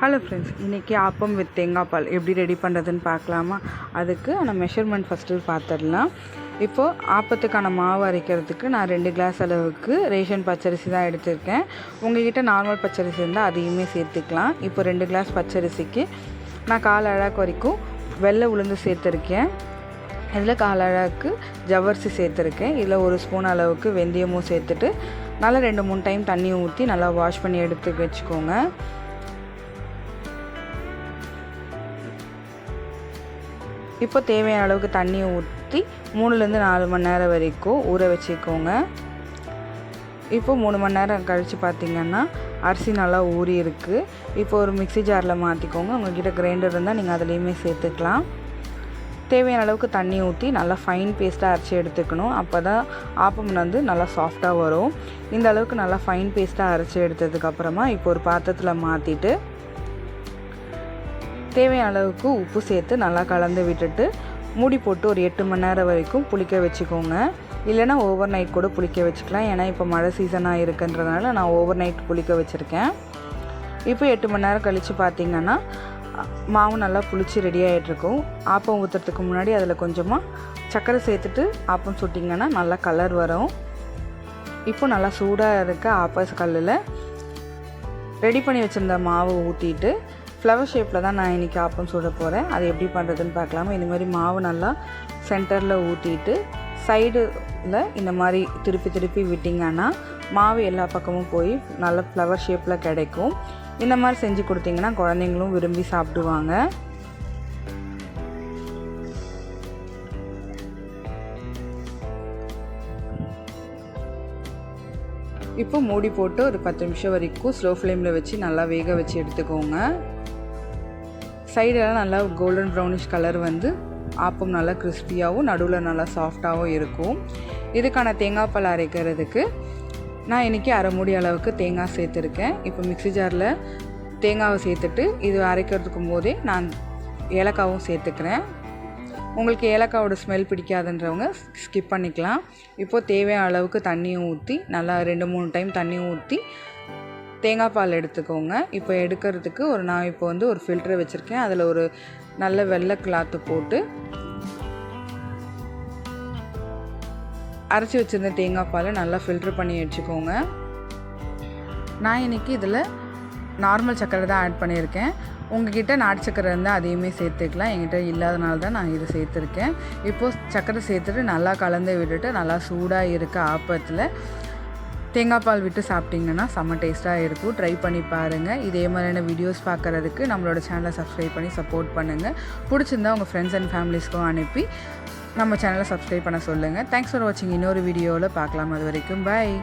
Hello friends இன்றைக்கி appam with தேங்காய் பால். எப்படி ரெடி பண்ணுறதுன்னு பார்க்கலாமா? அதுக்கு நான் மெஷர்மெண்ட் ஃபஸ்ட்டு பார்த்துடலாம். இப்போது ஆப்பத்துக்கான மாவு அரைக்கிறதுக்கு நான் ரெண்டு கிளாஸ் அளவுக்கு ரேஷன் பச்சரிசி தான் எடுத்திருக்கேன். உங்கள்கிட்ட நார்மல் பச்சரிசி இருந்தால் அதையுமே சேர்த்துக்கலாம். இப்போ ரெண்டு கிளாஸ் பச்சரிசிக்கு நான் கால் அழகு வரைக்கும் வெள்ளை உளுந்து சேர்த்துருக்கேன். இதில் கால் அழகுக்கு ஜவ்வரிசி சேர்த்துருக்கேன். இதில் ஒரு ஸ்பூன் அளவுக்கு வெந்தயமும் சேர்த்துட்டு நல்லா ரெண்டு மூணு டைம் தண்ணி ஊற்றி நல்லா வாஷ் பண்ணி எடுத்து வச்சுக்கோங்க. இப்போ தேவையான அளவுக்கு தண்ணியை ஊற்றி மூணுலேருந்து நாலு மணி நேரம் வரைக்கும் ஊற வச்சுக்கோங்க. இப்போ மூணு மணி நேரம் கழித்து பார்த்திங்கன்னா அரிசி நல்லா ஊறி இருக்குது இப்போ ஒரு மிக்சி ஜாரில் மாற்றிக்கோங்க. உங்கள்கிட்ட கிரைண்டர் இருந்தால் நீங்கள் அதுலேயுமே சேர்த்துக்கலாம். தேவையான அளவுக்கு தண்ணி ஊற்றி நல்லா ஃபைன் பேஸ்ட்டாக அரைச்சி எடுத்துக்கணும். அப்போ தான் ஆப்பம் வந்து நல்லா சாஃப்டாக வரும். இந்த அளவுக்கு நல்லா ஃபைன் பேஸ்ட்டாக அரைச்சி எடுத்ததுக்கப்புறமா இப்போ ஒரு பாத்திரத்தில் மாற்றிட்டு தேவையான அளவுக்கு உப்பு சேர்த்து நல்லா கலந்து விட்டுட்டு மூடி போட்டு ஒரு எட்டு மணி நேரம் வரைக்கும் புளிக்க வச்சுக்கோங்க. இல்லைனா ஓவர் நைட் கூட புளிக்க வச்சுக்கலாம். ஏன்னா இப்போ மழை சீசனாக இருக்குன்றதுனால நான் ஓவர் நைட் புளிக்க வச்சுருக்கேன். இப்போ எட்டு மணி நேரம் கழித்து பார்த்திங்கன்னா மாவு நல்லா புளிச்சு ரெடி ஆகிட்ருக்கும் ஆப்பம் ஊற்றுறதுக்கு முன்னாடி அதில் கொஞ்சமாக சர்க்கரை சேர்த்துட்டு ஆப்பம் சுட்டிங்கன்னா நல்லா கலர் வரும். இப்போ நல்லா சூடாக இருக்க ஆப்பஸ் கல்லில் ரெடி பண்ணி வச்சுருந்த மாவு ஊற்றிட்டு ஃப்ளவர் ஷேப்பில் தான் நான் இன்றைக்கி ஆப்பம் சுட போகிறேன் அது எப்படி பண்ணுறதுன்னு பார்க்கலாமா? இந்த மாதிரி மாவு நல்லா சென்டரில் ஊற்றிட்டு சைடில் இந்த மாதிரி திருப்பி திருப்பி விட்டிங்கன்னா மாவு எல்லா பக்கமும் போய் நல்ல ஃப்ளவர் ஷேப்பில் கிடைக்கும். இந்த மாதிரி செஞ்சு கொடுத்தீங்கன்னா குழந்தைங்களும் விரும்பி சாப்பிடுவாங்க. இப்போ மூடி போட்டு ஒரு பத்து நிமிஷம் வரைக்கும் ஸ்லோ ஃப்ளேமில் வச்சு நல்லா வேக வச்சு எடுத்துக்கோங்க. சைடெல்லாம் நல்லா கோல்டன் ப்ரௌனிஷ் கலர் வந்து ஆப்பம் நல்லா கிறிஸ்பியாகவும் நடுவில் நல்லா சாஃப்டாகவும் இருக்கும். இதுக்கான தேங்காய் பால் அரைக்கிறதுக்கு நான் இன்றைக்கி அரை மூடி அளவுக்கு தேங்காய் சேர்த்துருக்கேன். இப்போ மிக்ஸி ஜாரில் தேங்காவை சேர்த்துட்டு இது அரைக்கிறதுக்கு போதே நான் ஏலக்காவும் சேர்த்துக்கிறேன். உங்களுக்கு ஏலக்காவோட ஸ்மெல் பிடிக்காதுன்றவங்க ஸ்கிப் பண்ணிக்கலாம். இப்போது தேவையான அளவுக்கு தண்ணியும் ஊற்றி நல்லா ரெண்டு மூணு டைம் தண்ணியும் ஊற்றி தேங்காய் பால் எடுத்துக்கோங்க. இப்போ எடுக்கிறதுக்கு ஒரு நான் இப்போ வந்து ஒரு ஃபில்டர் வச்சுருக்கேன். அதில் ஒரு நல்ல வெள்ளை கிளாத்து போட்டு அரைச்சி வச்சுருந்த தேங்காய் பாலை நல்லா ஃபில்ட்ரு பண்ணி வச்சுக்கோங்க. நான் இன்றைக்கி இதில் நார்மல் சக்கரை தான் ஆட் பண்ணியிருக்கேன். உங்ககிட்ட நாட்டு சக்கரை இருந்தால் அதையுமே சேர்த்துக்கலாம். என்கிட்ட இல்லாதனால தான் நான் இதை சேர்த்துருக்கேன். இப்போது சக்கரை சேர்த்துட்டு நல்லா கலந்து விட்டுட்டு நல்லா சூடாக இருக்க ஆப்பத்தில் தேங்காய் பால் விட்டு சாப்பிட்டிங்கன்னா செம்ம டேஸ்ட்டாக இருக்கும். ட்ரை பண்ணி பாருங்கள் இதே மாதிரியான வீடியோஸ் பார்க்குறதுக்கு நம்மளோட சேனலை சப்ஸ்கிரைப் பண்ணி சப்போர்ட் பண்ணுங்கள் பிடிச்சிருந்தா உங்கள் ஃப்ரெண்ட்ஸ் அண்ட் ஃபேமிலிஸ்க்கும் அனுப்பி நம்ம சேனலை சப்ஸ்கிரைப் பண்ண சொல்லுங்கள் தேங்க்ஸ் ஃபார் வாட்சிங் இன்னொரு வீடியோவில் பார்க்கலாம். அது வரைக்கும் பாய்